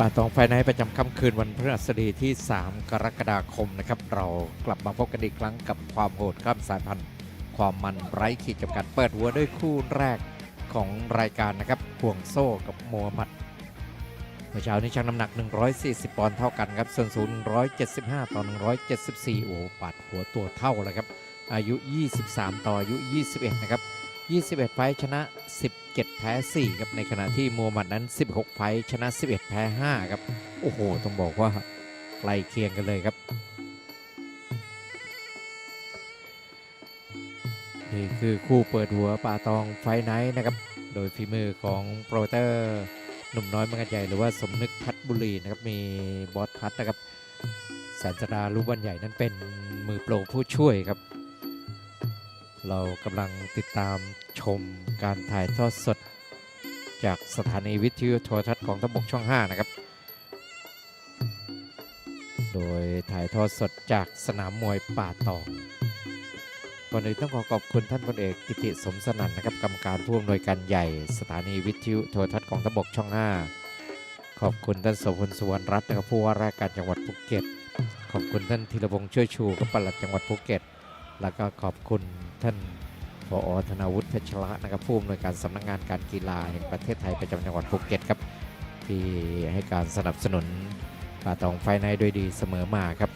ป่าตองไฟในประจำค่ำคืนวันพฤหัสบดีที่ 3 กรกฎาคมนะครับ เรากลับมาพบกันอีกครั้งกับความโหดข้ามสายพันธุ์ ความมันไร้ขีดจำกัดเปิดหัวด้วยคู่แรกของรายการนะครับห่วงโซ่กับโมฮัมหมัดเมื่อเช้านี้ชั่งน้ำหนัก 140 ปอนด์เท่ากันครับ ส่วนสูง175 ต่อ 174 โอ้โหปัดหัวตัวเท่าเลยครับ อายุ 23 ต่ออายุ 21 นะครับ 21 ไฟชนะ 17 แพ้ 4 ครับ ในขณะที่โมฮัมหมัดนั้น 16 ไฟชนะ 11 แพ้ 5 ครับ โอ้โห ต้องบอกว่าไกลเคียงกันเลยครับ นี่คือคู่เปิดหัวป่าตองไฟไนท์นะครับ โดยฝีมือของโปรเตอร์หนุ่มน้อยมังกรใหญ่หรือว่าสมนึกพัฒบุรีนะครับ มีบอสพัฒนะครับสันจดาลูกวันใหญ่นั้นเป็นมือโปรผู้ช่วยครับ เรากำลังติดตามชมการถ่ายทอดสด จากสถานีวิทยุโทรทัศน์ของทบกช่อง 5 นะครับ โดยถ่ายทอดสดจากสนามมวยป่าตองก่อนอื่นต้องขอขอบคุณท่านพลเอกกิติสมสนันนะครับกรรมการผู้อำนวยการใหญ่ สถานีวิทยุโทรทัศน์กองทบกช่อง 5 ขอบคุณท่านโสพลสุวรรณรัตน์นะครับผู้ว่าราชการจังหวัดภูเก็ต ขอบคุณท่านธีรพงษ์ช่วยชูกับปลัดจังหวัดภูเก็ต แล้วก็ขอบคุณ ท่านผอธนาวุฒิเพชรละนะครับผู้อำนวยการสำนักงานการกีฬาแห่งประเทศไทยประจำจังหวัดภูเก็ตครับที่ให้การสนับสนุนป่าตองไฟในโดยดีเสมอมาครับ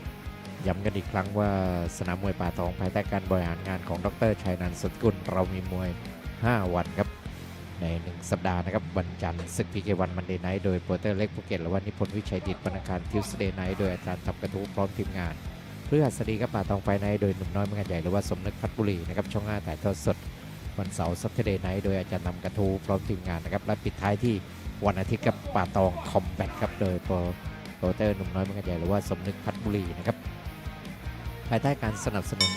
ย้ำกันอีกครั้งว่าสนามมวยป่าตองภายใต้การบริหารงานของดรชัยนันท์สุดกุลเรามีมวย 5 วันครับ ใน 1 สัปดาห์นะครับวันจันทร์ศึกพีเควันมันเดย์ไนท์โดยโปรเตอร์เล็กภูเก็ตและวันนิพนธ์วิชัยดิตวรรณการทิวสเดย์ไนท์โดยอาจารย์ทับกระทู้พร้อมทีมงาน เพื่อสดีครับป่าตองไฟในโดยหนุ่มน้อยเมืองใหญ่หรือว่าสมนึกพัฒบุรีนะครับช่อง5ถ่ายทอดสดวันเสาร์ซัตเดย์ไนท์โดยอาจารย์นำกระทู้พร้อมทีมงานนะครับและปิดท้ายที่วันอาทิตย์กับป่าตองคอมแบทครับโดยโปรโปรเตอร์หนุ่มน้อยเมืองใหญ่หรือว่าสมนึกพัฒบุรีนะครับภายใต้การสนับสนุน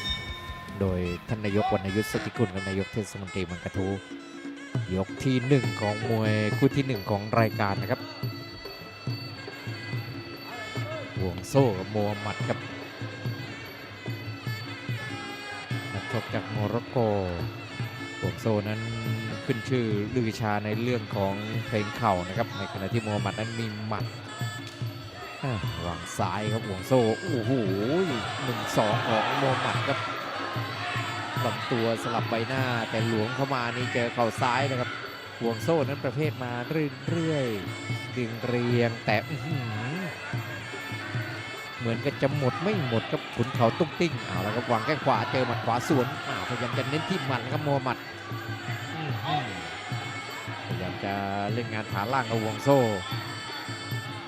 โดยท่านนายกวรรณยุทธสติกุลและนายกเทศมนตรีเมืองกระทูยกที่หนึ่งของมวยคู่ที่หนึ่งของรายการนะครับห่วงโซ่กับโมฮัมหมัดครับ ชกจากโมร็อกโกห่วงโซ่นั้นขึ้นชื่อลือชาในเรื่องของเพลงเข่านะครับ ในขณะที่โมฮัมหมัดนั้นมีหมัดวางซ้ายครับห่วงโซ่โอ้โหหนึ่งสองของโมหมัดครับลำตัวสลับใบหน้าแต่หลวงเข้ามานี่เจอเข่าซ้ายนะครับห่วงโซ่นั้นประเภทมาเรื่อยๆดึงเรียงแต่ เหมือนกับจะหมดไม่หมดครับขุนเขาตุ้งติ้งเอาแล้วครับวางแข้งขวาเจอหมัดขวาสวนอ้าวพยายามจะเน้นที่หมัดนะครับโมหมัดอื้อหือพยายามจะเล่นงานฐานล่างกับห่วงโซ่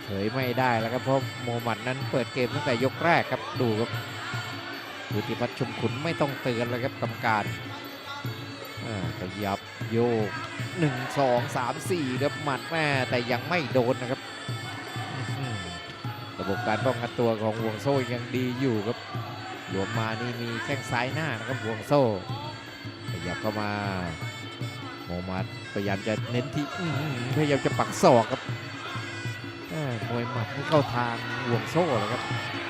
เผยไม่ได้แล้วครับเพราะโมฮัมหมัดนั้นเปิดเกมตั้งแต่ยกแรกครับดูครับวุฒิพัฒน์ชุมขุนไม่ต้องเตือนแล้วครับกรรมการอ่าขยับโยก 1 2 3 4ครับหมัดแม่แต่ยังไม่โดนนะครับอื้อหือ ระบบการป้องกันตัวของห่วงโซ่ยังดีอยู่ครับ หลวมมานี่มีแข้งซ้ายหน้านะครับห่วงโซ่ขยับเข้ามาโมฮัมหมัดพยายามจะเน้นที่อื้อหือพยายามจะปักศอกครับแม่มวยหมัดไม่เข้าทางห่วงโซ่เลยครับ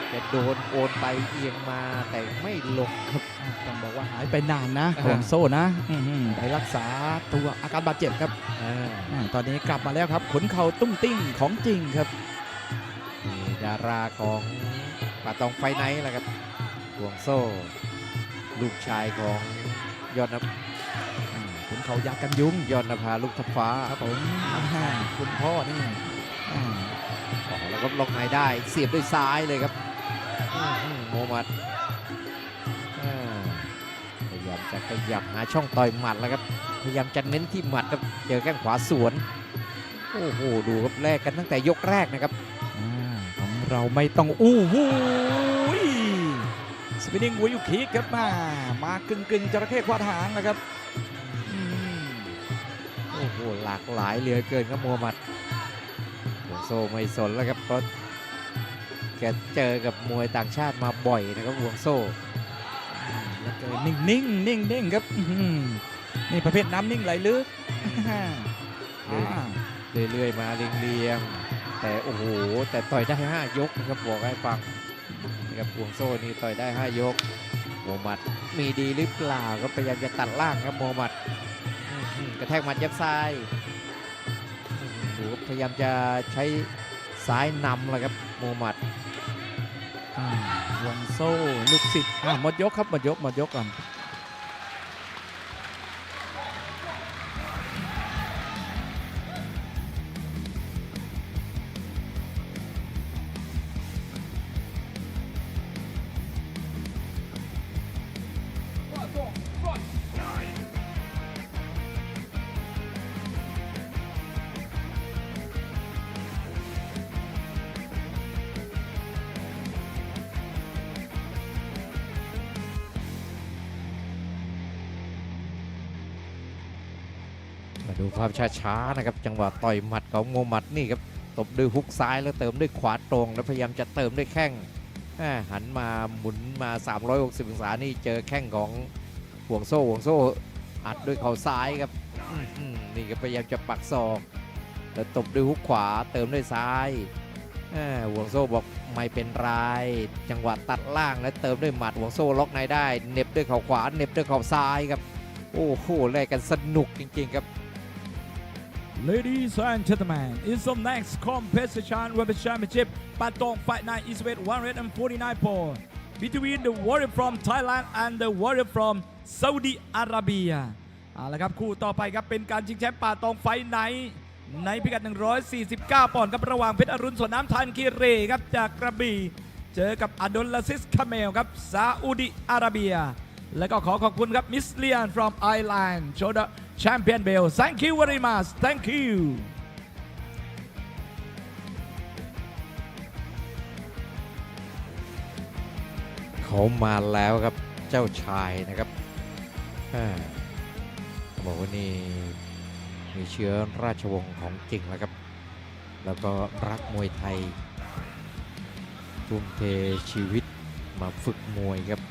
แต่โดนโอนไปเอียงมาแต่ไม่ลงครับต้องบอกว่าหายไปนานนะอ่าห่วงโซ่นะอื้อหือไปรักษาตัวอาการบาดเจ็บครับอ่าอ่าตอนนี้กลับมาแล้วครับขนเข่าตุ้งติ้งของจริงครับ มีดาราของป่าตองไฟไนท์แหละครับห่วงโซ่ ลูกชายของยอดนอืมขนเข่ายากันยุงยอดนภาลูกทับฟ้าครับผมอ่าคุณพ่อนี่อ่าอ๋อแล้วก็ล็อกในได้เสียบด้วยซ้ายเลยครับอื้อหือโมมัดอ่าพยายามจะขยับหาช่องต่อยหมัดแล้วครับ พยายามจะเน้นที่หมัดครับเจอแข้งขวาสวน โอ้โหดูครับแลกกันตั้งแต่ยกแรกนะครับอ่าของ เราไม่ต้องอู้หูยสปินนิ่งวัวยุคิกครับมามากึ่งกึ่งๆจระเข้ควาดหางนะครับอืมโอ้โหหลากหลายเหลือเกินครับโมฮัมหมัดโหโซไม่สนแล้วครับเพราะแกเจอกับมวยต่างชาติมาบ่อยนะครับห่วงโซ่แล้วก็นิ่งนิ่งนิ่งนิ่งๆครับอื้อหือนี่ประเภทน้ำนิ่งไหลลึกอ่าอ่าเรื่อยๆมาเรียงๆ แต่โอ้โหแต่ต่อยได้ 5 ยกนะครับบอกให้ฟังนะครับห่วงโซ่นี่ต่อยได้ 5 ยกโมมัดมีดีหรือเปล่าก็พยายามจะตัดล่างครับโมมัดกระแทกมัดยับซ้ายดูครับพยายามจะใช้ซ้ายนำแล้วครับมูฮัมมัดห่วงโซ่ลูกศิษย์หมดยกครับหมดยกหมดยกก่อน ช้าๆนะครับจังหวะต่อยหมัดของมูฮัมหมัดนี่ครับตบด้วยฮุกซ้ายแล้วเติมด้วยขวาตรง แล้วพยายามจะเติมด้วยแข้งหันมาหมุนมา 360 องศานี่เจอแข้งของห่วงโซ่ห่วงโซ่อัดด้วยเข่าซ้ายครับนี่ก็พยายามจะปักศอกแล้วตบด้วยฮุกขวาเติมด้วยซ้ายห่วงโซ่บอกไม่เป็นไรจังหวะตัดล่างแล้วเติมด้วยหมัดห่วงโซ่ล็อกในได้เน็บด้วยเข่าขวาเน็บด้วยเข่าซ้ายครับโอ้โหแลกกันสนุกจริงๆครับ Ladies and gentlemen, in the next competition with the championship, Patong Fight Night is weight 149 pounds between the warrior from Thailand and the warrior from Saudi Arabia เอาละครับคู่ต่อไปครับเป็นการชิงแชมป์ป่าตองไฟท์ไนท์ในพิกัด 149 ปอนด์ครับระหว่างเพชรอรุณสวนน้ำทันคีเรครับจากกระบี่เจอกับอดลลาซิสคาเมลครับซาอุดิอาระเบีย และก็ขอขอบคุณครับมิสเลียน from Ireland show the champion belt thank you very much thank you เขามาแล้วครับ เจ้าชายนะครับอ่าต้องบอกว่านี่มีเชื้อราชวงศ์ของจริงแล้วครับ แล้วก็รักมวยไทยทุ่มเทชีวิตมาฝึกมวยครับ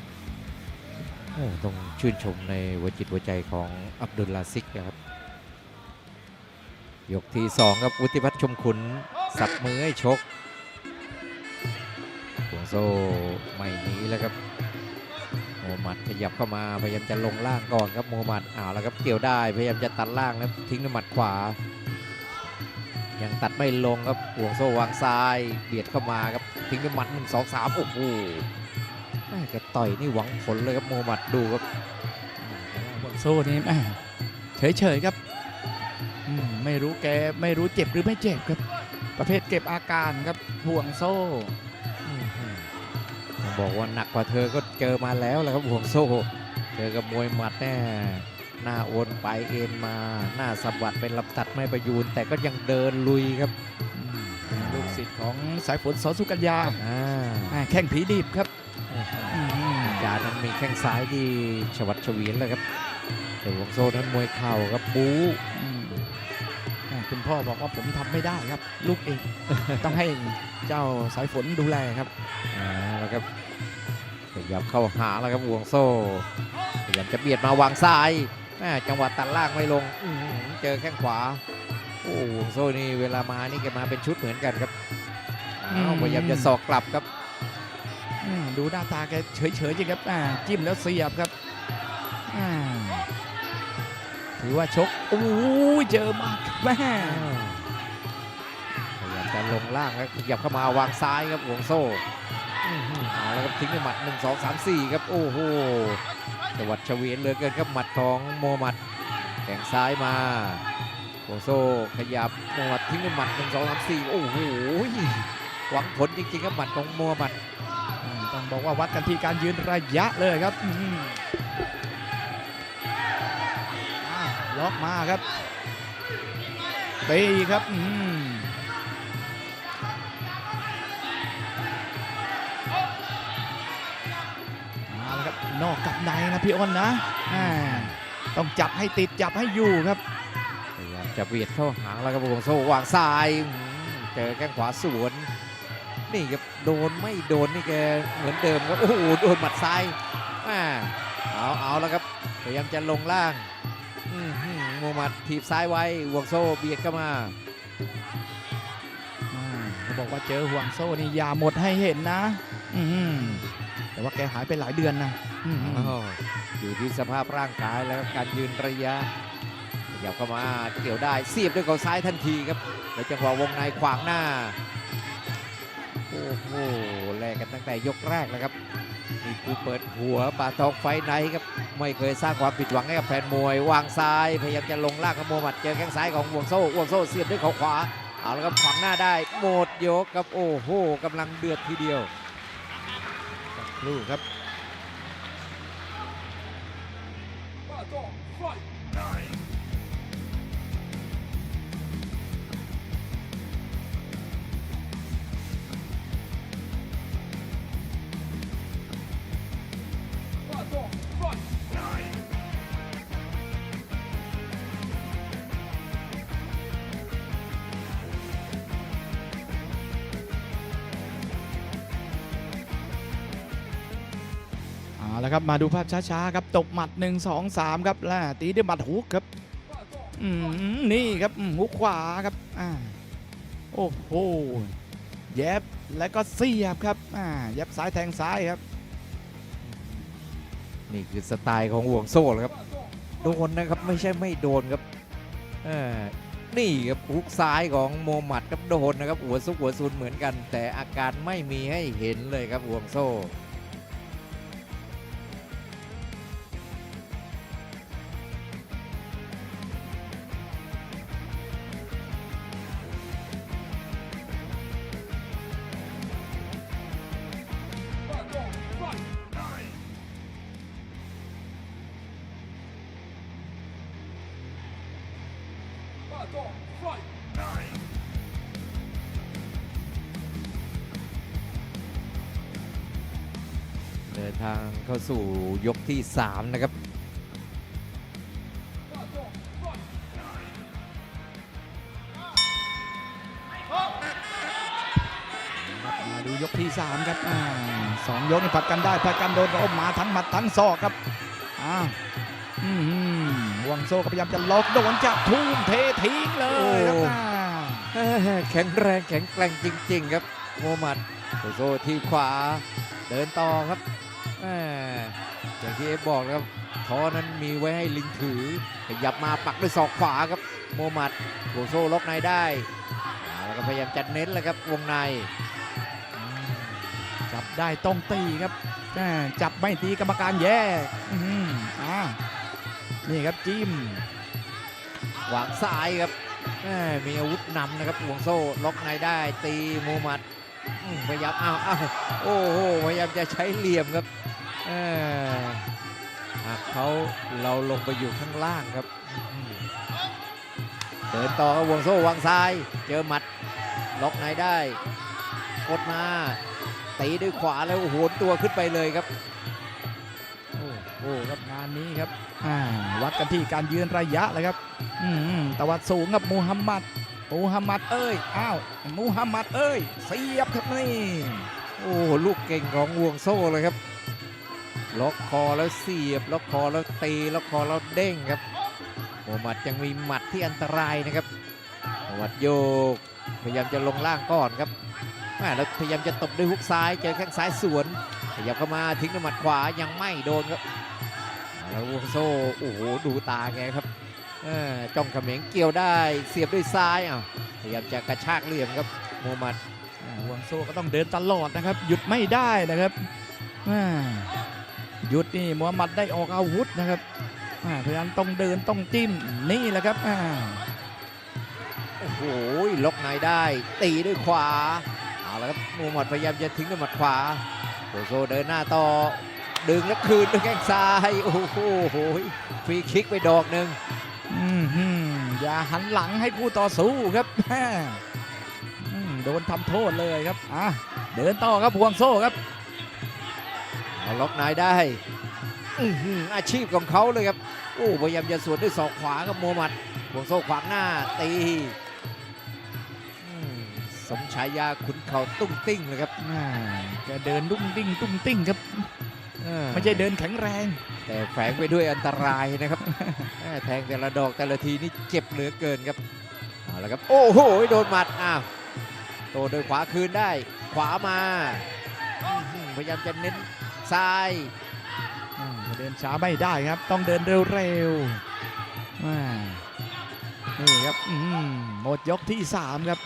ต้องชื่นชมในหัวจิตหัวใจของอับดุลลาซิกนะครับ ยกที่สองครับวุฒิพัฒน์ชมขุน สับมือให้ชกห่วงโซ่ไม่หนีแล้วครับโมฮัมหมัดขยับเข้ามาพยายามจะลงล่างก่อนครับโมฮัมหมัดอ้าวแล้วครับเกี่ยวได้พยายามจะตัดล่างแล้วทิ้งด้วยหมัดขวา ยังตัดไม่ลงครับห่วงโซ่วางซ้าย เบียดเข้ามาครับทิ้งด้วยหมัดหนึ่งสองสามโอ้โหแม่แก ต่อยนี่หวังผลเลยครับโมฮัมหมัดดูครับห่วงโซ่นี่แหม่เฉยๆครับอืมไม่รู้แกไม่รู้เจ็บหรือไม่เจ็บครับ ประเภทเก็บอาการครับห่วงโซ่อื้อหือต้องบอกว่าหนักกว่าเธอก็เจอมาแล้วแหละครับห่วงโซ่ เจอกับมวยหมัดแน่หน้าโอนไปเอ็นมาหน้าสะบัดเป็นลำตัดไม่ประยูนแต่ก็ยังเดินลุยครับอืมลูกศิษย์ของสายฝนสอสุกัญญาอ่าอ่าแข่งผีดิบครับ อืมอาจารย์นั้นมีแข้งซ้ายที่ฉวัดเฉวียนเลยครับแต่ห่วงโซ่นั้นมวยเข่าครับบู๊อืมอ่าคุณพ่อบอกว่าผมทำไม่ได้ครับ ลูกเอง ต้องให้เจ้าสายฝนดูแลครับอ่าแล้วครับพยายามเข้าหาแล้วครับห่วงโซ่พยายามจะเบียดมาวางซ้ายแม่จังหวะตัดล่างไม่ลงอื้อหือเจอแข้งขวาโอ้ห่วงโซ่นี่เวลามานี่แกมาเป็นชุดเหมือนกันครับอ้าวอืมพยายามจะสอกกลับครับอืม ดูหน้าตาแกเฉยๆจริงครับจิ้มแล้วเสียบครับถือว่าชกโอ้ยเจอหมากแม่พยายามจะลงล่างแล้วขยับเข้ามาวางซ้ายครับห่วงโซ่อื้อหือเอาแล้วครับทิ้งด้วยหมัด 1 2 3 4 ครับ โอ้โหจังหวัดเฉวียนเหลยเกินครับหมัดของโมฮัมหมัดแข่งซ้ายมาห่วงโซ่ขยับโมมหมัดทิ้งด้วยหมัด 1 2 3 4 โอ้โหหวังผลจริงๆครับหมัดของโมฮัมหมัด ต้องบอกว่าวัดกันที่การยืนระยะเลยครับอืมอ่าล็อกมาครับตีครับอืมอาละครับนอกกับในนะพี่อ้นนะต้องจับให้ติดจับให้อยู่ครับจะเบียดเข้าหางแล้วครับวงโซ่วางซ้าย เจอแข้งขวาสวน นี่ครับ โดนไม่โดนนี่แกเหมือนเดิมครับโอ้โหโดนหมัดซ้ายอ่าเอาเอาแล้วครับพยายามจะลงล่างอื้อหือโมฮัมหมัดถีบซ้ายไว้ห่วงโซ่เบียดเข้ามาอ่าเขาบอกว่าเจอห่วงโซ่นี่อย่าหมดให้เห็นนะอืมแต่ว่าแกหายไปหลายเดือนนะอืมอ้าวอยู่ที่สภาพร่างกายแล้วก็การยืนระยะขยับเข้ามาเกี่ยวได้เสียบด้วยเขาซ้ายทันทีครับแล้วจังหวะวงในขวางหน้าโอ้โหแลกกันตั้งแต่ยกแรกแล้วครับนี่คือเปิดหัวปาทองไฟไนท์ครับไม่เคยสร้างความผิดหวังให้กับแฟนมวยวางซ้ายพยายามจะลงล่างกับโมมหมัดเจอแข้งซ้ายของวงโซ่วงโซ่เสียบด้วยเขาขวาเอาละครับขวางหน้าได้หมดยกครับโอ้โหกำลังเดือดทีเดียวครู่ครับ เอาละครับมาดูภาพช้าๆครับตบหมัด 1 2 3 ครับแล้วตีด้วยหมัดฮุกครับนี่ครับฮุกขวาครับอ่าโอ้โหเย็บแล้วก็เสียบครับอ่าเย็บซ้ายแทงซ้ายครับ นี่คือสไตล์ของห่วงโซ่แหละครับโดนนะครับไม่ใช่ไม่โดนครับนี่ครับฮุกซ้ายของโมฮัมหมัดครับโดนนะครับหัวซุกหัวซุนเหมือนกัน แต่อาการไม่มีให้เห็นเลยครับห่วงโซ่ เข้าสู่ยกที่ 3 นะครับมาดูยกที่ 3 ครับอ่าสองยกนี่ผัดกันได้ผัดกันโดนก็มาทั้งหมัดทั้งศอกครับอ่าอืมหืมห่วงโซ่ก็พยายามจะล็อกโดนจับทุ่มเททิ้งเลยครับโอ้อ่าเอ้อแข็งแรงแข็งแกร่งจริง ๆ ครับโมฮัมหมัดโซโซที่ขวาเดินต่อครับแม่ อย่างที่เอฟบอกนะครับท้อนั้นมีไว้ให้ลิงถือขยับมาปักด้วยศอกขวาครับ โมฮัมหมัดโซโซล็อกในได้เอาแล้วก็พยายามจะเน้นแล้วครับวงใน จับได้ต้องตีครับอ่าจับไม่ตีกรรมการแย่อื้อหืออ่านี่ครับจิ้มวางซ้ายครับแม่มีอาวุธนำนะครับห่วงโซ่ล็อกในได้ตีโมฮัมหมัดอืมพยายามอ้าวอ้าวโอ้โหพยายามจะใช้เหลี่ยมครับเอ้อ หากเขาเราลงไปอยู่ข้างล่างครับอืมเดินต่อครับห่วงโซ่วางซ้าย เจอหมัด ล็อกในได้ กดมาตีด้วยขวาแล้วโหนตัวขึ้นไปเลยครับ โอ้โหครับงานนี้ครับอ่าวัดกันที่การยืนระยะเลยครับอืมตวัดสูงครับมูฮัมหมัดมูฮัมหมัดเอ้ยอ้าวมูฮัมหมัดเอ้ยเสียบครับนี่โอ้โหลูกเก่งของห่วงโซ่เลยครับ ล็อกคอแล้วเสียบล็อกคอแล้วตีล็อกคอแล้วเด้งครับโมมหมัดยังมีหมัดที่อันตรายนะครับโมมหมัดโยกพยายามจะลงล่างก่อนครับแม่แล้วพยายามจะตบด้วยฮุกซ้ายเจอแข้งซ้ายสวนขยับเข้ามาทิ้งด้วยหมัดขวายังไม่โดนครับแล้ววงโซ่โอ้โหดูตาแกครับจ้องเขม็งเกี่ยวได้เสียบด้วยซ้ายอ้าวพยายามจะกระชากเหลี่ยมครับโมฮัมหมัดวงโซ่ก็ต้องเดินตลอดนะครับ หยุดไม่ได้นะครับอ่ ยุดนี่มูฮัมหมัดได้ออกอาวุธนะครับอ่าเพราะฉะนั้นต้องเดินต้องจิ้มนี่แหละครับอ่าโอ้โหล็อกในได้ ตีด้วยขวาเอาละครับมูฮัมหมัดพยายามจะทิ้งด้วยหมัดขวาโซโซเดินหน้าต่อดึงแล้วคืนด้วยแข้งซ้ายโอ้โหฟรีคิกไปดอกหนึ่งอืมหืมอย่าหันหลังให้คู่ต่อสู้ครับแม่อืมโดนทำโทษเลยครับอะเดินต่อครับห่วงโซ่ครับ เอาล็อกในได้อื้อหืออาชีพของเขาเลยครับโอ้พยายามจะสวนด้วยศอกขวากับมูฮัมหมัดห่วงโซ่ขวางหน้าตีอืมสมฉายาขุนเข่าตุ้งติ้งเลยครับอ่าแกเดินตุ้งติ้งตุ้งติ้งครับเออไม่ใช่เดินแข็งแรง แต่แฝงไปด้วยอันตรายนะครับแม่แทงแต่ละดอกแต่ละทีนี่เจ็บเหลือเกินครับเอาละครับโอ้โหโดนหมัดอ้าวโตโดยขวาคืนได้ ขวามาอื้อหือพยายามจะเน้น ซ้ายเดินช้าไม่ได้ครับ ต้องเดินเร็วๆนี่ครับอื้อหือหมดยกที่ 3 ครับ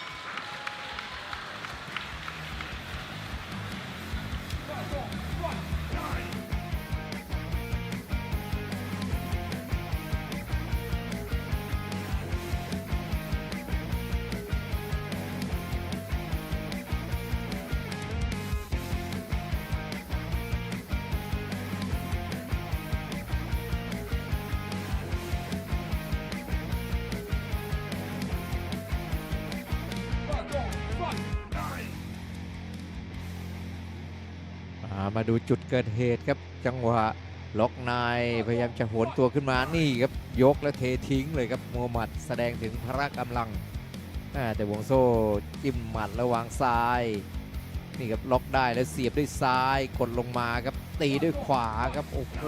จุดเกิดเหตุครับ จังหวะล็อกนายพยายามจะโหนตัวขึ้นมานี่ครับ ยกและเททิ้งเลยครับมูฮัมหมัดแสดงถึงพละกำลัง แต่วงโซ่จิ้มหมัดแล้วางซ้าย นี่ครับล็อกได้แล้วเสียบด้วยซ้ายกดลงมาครับ ตีด้วยขวาครับโอ้โห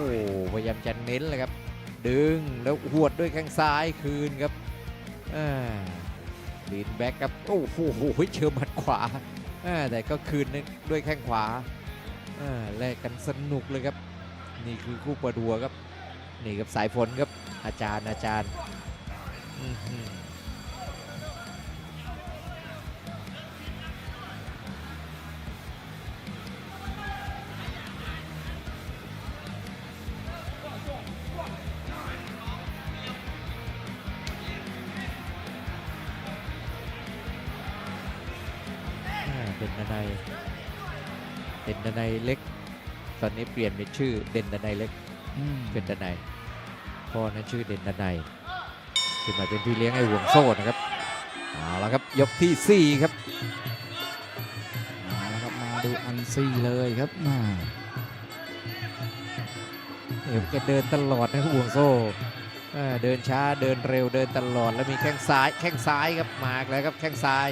พยายามจะเน้นเลยครับ ดึงแล้วหวดด้วยแข้งซ้ายคืนครับลีนแบ็กครับโอ้โหเชิญหมัดขวาแต่ก็คืนด้วยแข้งขวา แลกกันสนุกเลยครับ นี่คือคู่เปิดหัวครับ นี่ครับสายฝนครับ อาจารย์อาจารย์อื้อหืออ่า เด่นดนัยเด่นดนัยเล็ก ตอนนี้เปลี่ยนเป็นชื่อเด่นดนัยเล็กอืมเป็นดนัยพ่อนั้นชื่อเด่นดนัยขึ้นมาเป็นพี่เลี้ยงไอ้ห่วงโซ่นะครับเอาละครับยกทีสี่4ครับมาแล้วครับมาดูอันซี่เลยครับอ่าเอวแกเดินตลอดนะห่วงโซ่อ่าเดินช้าเดินเร็วเดินตลอดแล้วมีแข้งซ้ายแข้งซ้ายครับมาอีกแล้วครับแข้งซ้าย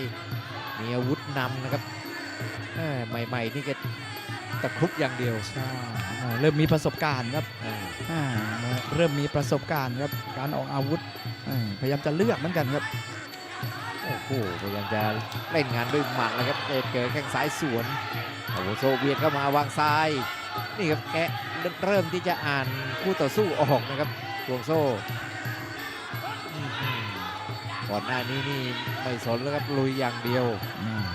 มีอาวุธนำนะครับอ่าใหม่ๆนี่แก ตะครุบอย่างเดียว ใช่อ่าเริ่มมีประสบการณ์ครับอ่าอ่าเริ่มมีประสบการณ์ครับ การออกอาวุธอ่าพยายามจะเลือกเหมือนกันครับ โอ้โหพยายามจะเล่นงานด้วยหมัดแล้วครับเจอเจอแข้งซ้ายสวนโอ้โหโซเวียตเข้ามาวางซ้าย นี่ครับแกเริ่มที่จะอ่านคู่ต่อสู้ออกนะครับห่วงโซ่อื้อหือ ก่อนหน้านี้นี่ไม่สนแล้วครับลุยอย่างเดียว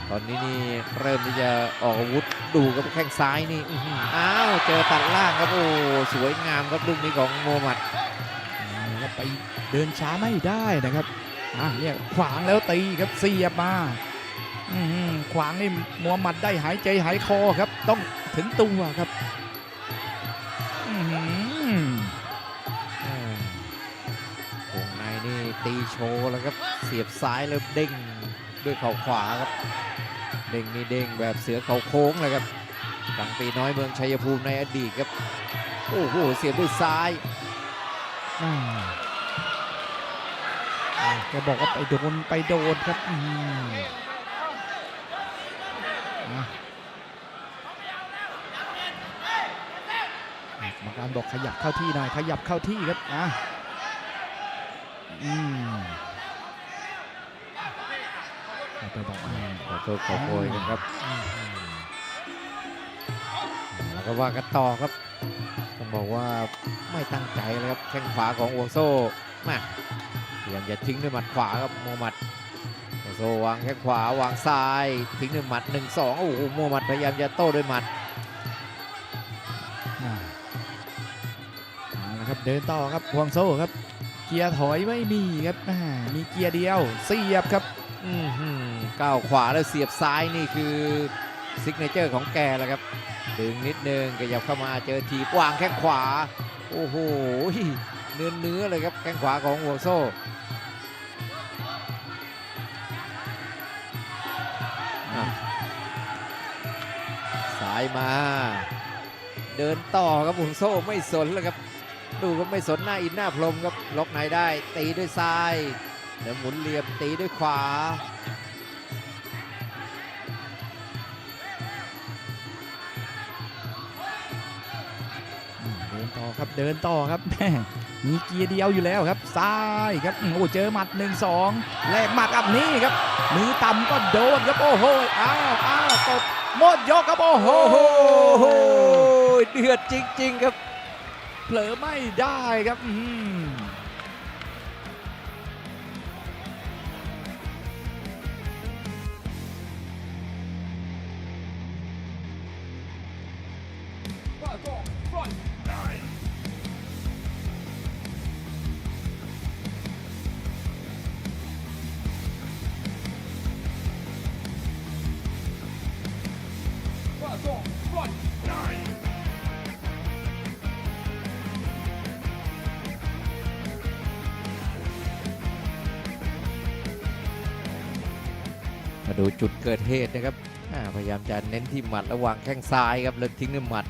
ตอนนี้นี่เริ่มที่จะออกอาวุธดูกับแข้งซ้ายนี่อื้อหืออ้าวเจอตัดล่างครับโอ้สวยงามครับลูกนี้ของโมฮัมหมัดแล้วไปเดินช้าไม่ได้นะครับอะเนี่ยขวางแล้วตีครับเสียบมาอื้อหือขวางนี่มัวหมัดได้หายใจหายคอครับ ต้องถึงตัวครับ ตีโชว์แล้วครับเสียบซ้ายแล้วเด้งด้วยเข่าขวาครับเด้งนี่เด้งแบบเสือเข่าโค้งเลยครับดังปีน้อยเมืองชัยภูมิในอดีตครับโอ้โหเสียบด้วยซ้ายอ่าอ่าแกบอกว่าไปโดนไปโดนครับอื้อหืออะกรรมการบอกขยับเข้าที่หน่อยขยับเข้าที่ครับอะ ไปบอกว่าขอโทษขอโพยกันครับแล้วก็ว่ากันต่อครับต้องบอกว่าไม่ตั้งใจเลยครับแข้งขวาของอวงโซ่มาพยายามจะทิ้งด้วยหมัดขวาครับโมฮัมหมัดอวงโซ่วางแข้งขวาวางซ้าย ทิ้งด้วยหมัดหนึ่งสองโอ้โหโมฮัมหมัดพยายามจะโต้ด้วยหมัดอ่าเอาละครับเดินต่อครับห่วงโซ่ครับ เกียร์ถอยไม่มีครับอ่มีเกียร์เดียวเสียบครับอื้อหือก้าวขวาแล้วเสียบซ้ายนี่คือซิกเนเจอร์ของแกแล้วครับ ดึงนิดนึงขยับเข้ามาเจอทีบวางแข้งขวา โอ้โหเนื้อเนื้อๆเลยครับแข้งขวาของหัวโซ่สายมา เดินต่อครับห่วงโซ่ไม่สนแล้วครับ ดูก็ไม่สนหน้าอินหน้าพรมครับล็อกในได้ ตีด้วยซ้าย แล้วหมุนเหลี่ยมตีด้วยขวา เดินต่อครับเดินต่อครับแม่มีเกียร์เดียวอยู่แล้วครับซ้ายครับโอ้เจอหมัดหนึ่งสองแลกหมัดกับนี่ครับมือต่ำก็โดนครับโอ้โหอ้าวอ้าวตบหมดยกครับโอ้โหโอ้โหเดือดจริง ๆ ครับ เผลอไม่ได้ครับอืม จุดเกิดเหตุนะครับพยายามจะเน้นที่หมัดระหว่างแข้งซ้ายครับแล้วทิ้งด้วยหมัด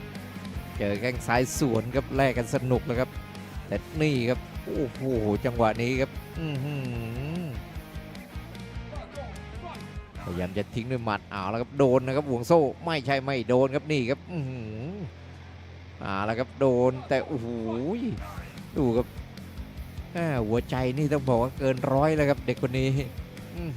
เจอแข้งซ้ายสวนครับแลกกันสนุกเลยครับ แต่นี่ครับโอ้โหจังหวะนี้ครับพยายามจะทิ้งด้วยหมัดเอาแล้วครับโดนนะครับห่วงโซ่ไม่ใช่ไม่โดนครับนี่ครับอื้อหือเอาแล้วครับโดนแต่โอ้โหดูครับหัวใจนี่ต้องบอกว่าเกินร้อยแล้วครับ เด็กคนนี้ อื้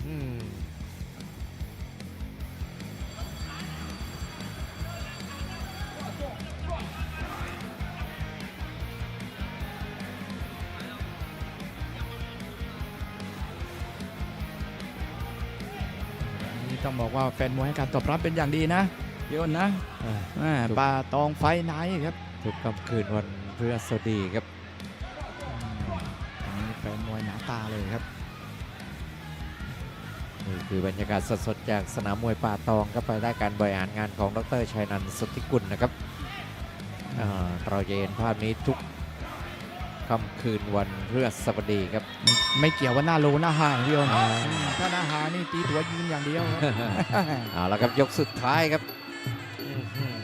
อหือนี่ต้องบอกว่าแฟนมวยให้การตอบรับเป็นอย่างดีนะพี่อ้นนะอ่าอ่าปลาตองไฟไนท์ครับทุกค่ำคืนวันพฤหัสบดีครับ อันนี้แฟนมวยหนาตาเลยครับ นี่คือบรรยากาศสดๆจากสนามมวยป่าตองครับภายใต้การบริหารงานของดรชัยนันท์สุทธิกุลนะครับอ่าเราจะเห็นภาพนี้ทุก ค่ำคืนวันพฤหัสบดีครับ ไม่ไม่เกี่ยวว่าหน้าโลหน้าหายพี่อ้นอ่าอืมถ้าหน้าหานี่ตีตัวยืนอย่างเดียวครับเอาละครับยกสุดท้ายครับอื้อหือ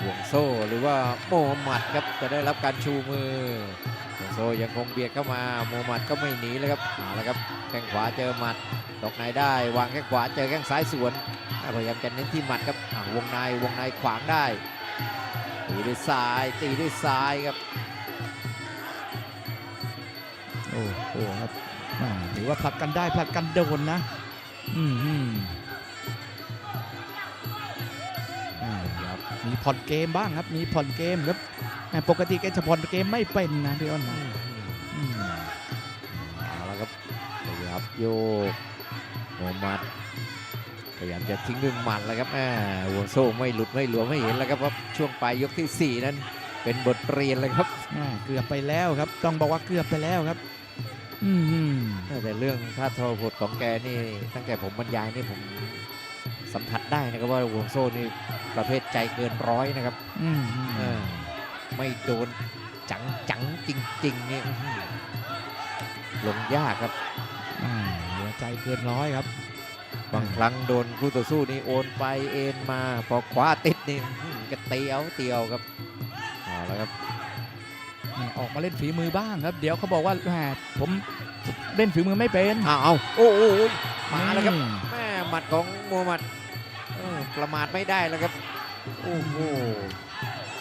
ห่วงโซ่หรือว่าโมฮัมหมัดครับจะได้รับการชูมือห่วงโซ่ยังคงเบียดเข้ามาโมฮัมหมัดก็ไม่หนีเลยครับเอาละครับแข้งขวาเจอหมัดตกในได้วางแข้งขวาเจอแข้งซ้ายสวนอ่าพยายามจะเน้นที่หมัดครับอ่าวงในวงในขวางได้ตีด้วยซ้ายตีด้วยซ้ายครับ โอ้โหครับอ่าหรือว่าผลัดกันได้ผลัดกันโดนนะ อืมอืมอ่าครับมีผ่อนเกมบ้างครับ มีผ่อนเกมครับอ่าปกติแกจะผ่อนเกมไม่เป็นนะพี่อ้นนะอืมเอาละครับพยายามโยกโมฮัมหมัดพยายามจะทิ้งด้วยหมัดแล้วครับอ่าห่วงโซ่ไม่หลุดไม่หลวมไม่เห็นแล้วครับว่าช่วงปลายยกทีสี่4 นั้น เป็นบทเรียนเลยครับอ่าเกือบไปแล้วครับ ต้องบอกว่าเกือบไปแล้วครับอืมอืม แต่เรื่องท่าทอหดของแกนี่ ตั้งแต่ผมบรรยายนี่ผมสัมผัสได้นะครับว่าห่วงโซ่นี่ประเภทใจเกินร้อยนะครับอืมอืมเออไม่โดนจังจังๆจริงๆนี่อื้อหือลงยากครับอ่าหัวใจเกินร้อยครับ บางครั้งโดนคู่ต่อสู้นี่โอนไปเอ็นมา พอคว้าติดนี่อื้อหือกระเตียวเตียวครับเอาแล้วครับนี่ ออกมาเล่นฝีมือบ้างครับ เดี๋ยวเขาบอกว่าแหมผมเล่นฝีมือไม่เป็นเอาเอาโอ้โหมาแล้วครับอืมแม่หมัดของโมฮัมหมัดเออประมาทไม่ได้แล้วครับโอ้โห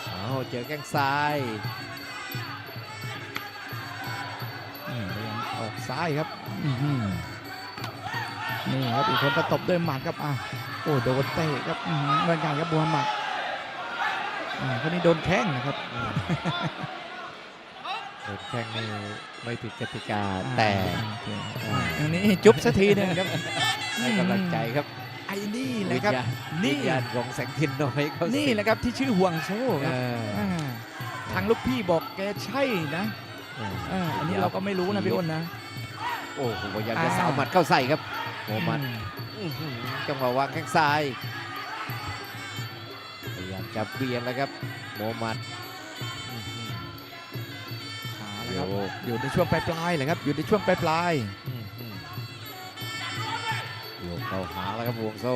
เอาเจอแข้งซ้ายนี่พยายามออกซ้ายครับอื้อหือนี่ครับอีกคนประตบด้วยหมัดครับอะโอ้โดนเตะครับอื้อหือเหมือนกันครับบัวหมัดอ่าคนนี้โดนแข้งนะครับ โดนแข้งนี่ไม่ผิดกติกาอ่าแต่โอเคอ่าอันนี้จุ๊บสักทีหนึงครับให้กำลังใจครับไอ้นี่เลวิยญครับญาณนี่วิญญาณของแสงทินน้อยเขานี่สิงแหละครับที่ชื่อห่วงโซ่เอครับออ่าทางลูกพี่บอกแกใช่นะเอออ่าอันนี้เราก็ไม่รู้นะพี่อ้นนะ โอ้โหพยายามจะอ่าสาวหมัดเข้าใส่ครับโมฮัมหมัดอืมอื้อหือจังหวะวางแข้งซ้ายพยายามจะเบียดแล้วครับโมฮัมหมัด ครับกอยู่ในช่วงปลายๆเลยครับ อยู่ในช่วงปลายอื้อหือโยกเข้าหาแล้วครับวงโซ่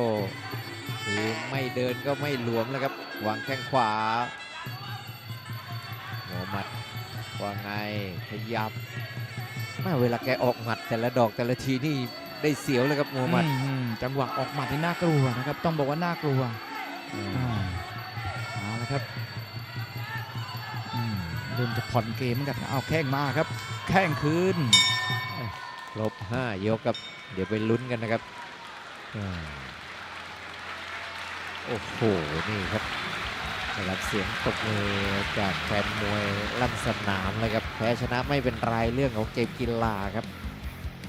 คือไม่เดินก็ไม่หลวมแล้วครับวางแข้งขวาโมฮัมหมัดว่าไงขยับแม่เวลาแกออกหมัดแต่ละดอกแต่ละทีนี่ได้เสียวเลยครับโมๆฮัมหมัดอืมจังหวะออกหมัดที่น่ากลัวนะครับ ต้องบอกว่าน่ากลัวอืมอ่าเอาละครับอืม เริ่มจะผ่อนเกมเหมือนกันเอาแข้งมาครับ แข้งคืนครบ5ยกครับ เดี๋ยวไปลุ้นกันนะครับอ่าโอ้โห นี่ครับได้รับเสียงตบมือจากแฟนมวยลั่นสนามเลยครับ แพ้ชนะไม่เป็นไรเรื่องของเกมกีฬาครับ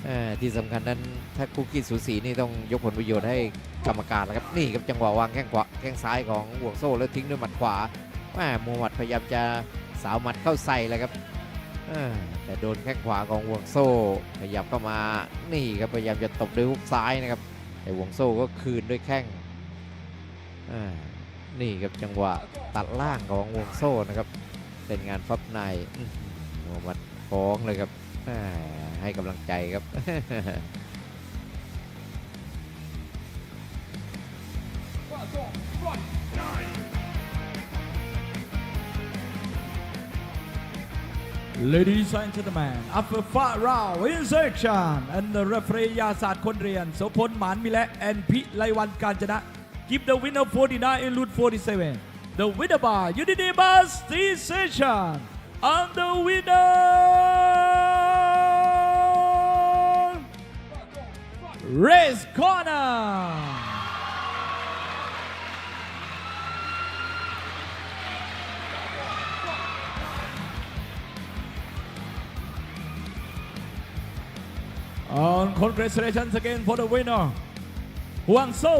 เอ่อที่สำคัญนั้นถ้าคุกกี้สูสีนี่ต้องยกผลประโยชน์ให้กรรมการแล้วครับนี่ครับจังหวะวางแข้งขวาแข้งซ้ายของห่วงโซ่แล้วทิ้งด้วยหมัดขวาแม่มูฮัมหมัดพยายามจะ สาวหมัดเข้าใส่เลยครับเออแต่โดนแข้งขวาของห่วงโซ่ขยับเข้ามานี่ครับพยายามจะตบด้วยฮุกซ้ายนะครับแต่ห่วงโซ่ก็คืนด้วยแข้งอ่านี่ครับจังหวะตัดล่างของห่วงโซ่นะครับเป็นงานฟับในอื้อหือโมฮัมหมัดฟ้องเลยครับอ่าให้กำลังใจครับ Ladies and gentlemen, after five round in section and the referee ยาศาสตร์คนเรียนโสพลหมานมิและ and พิไลวันการจนะ give the winner 49 in route 47 the winner by Unity Bus decision and the winner race corner And congratulations again for the winner ฮวงโซ่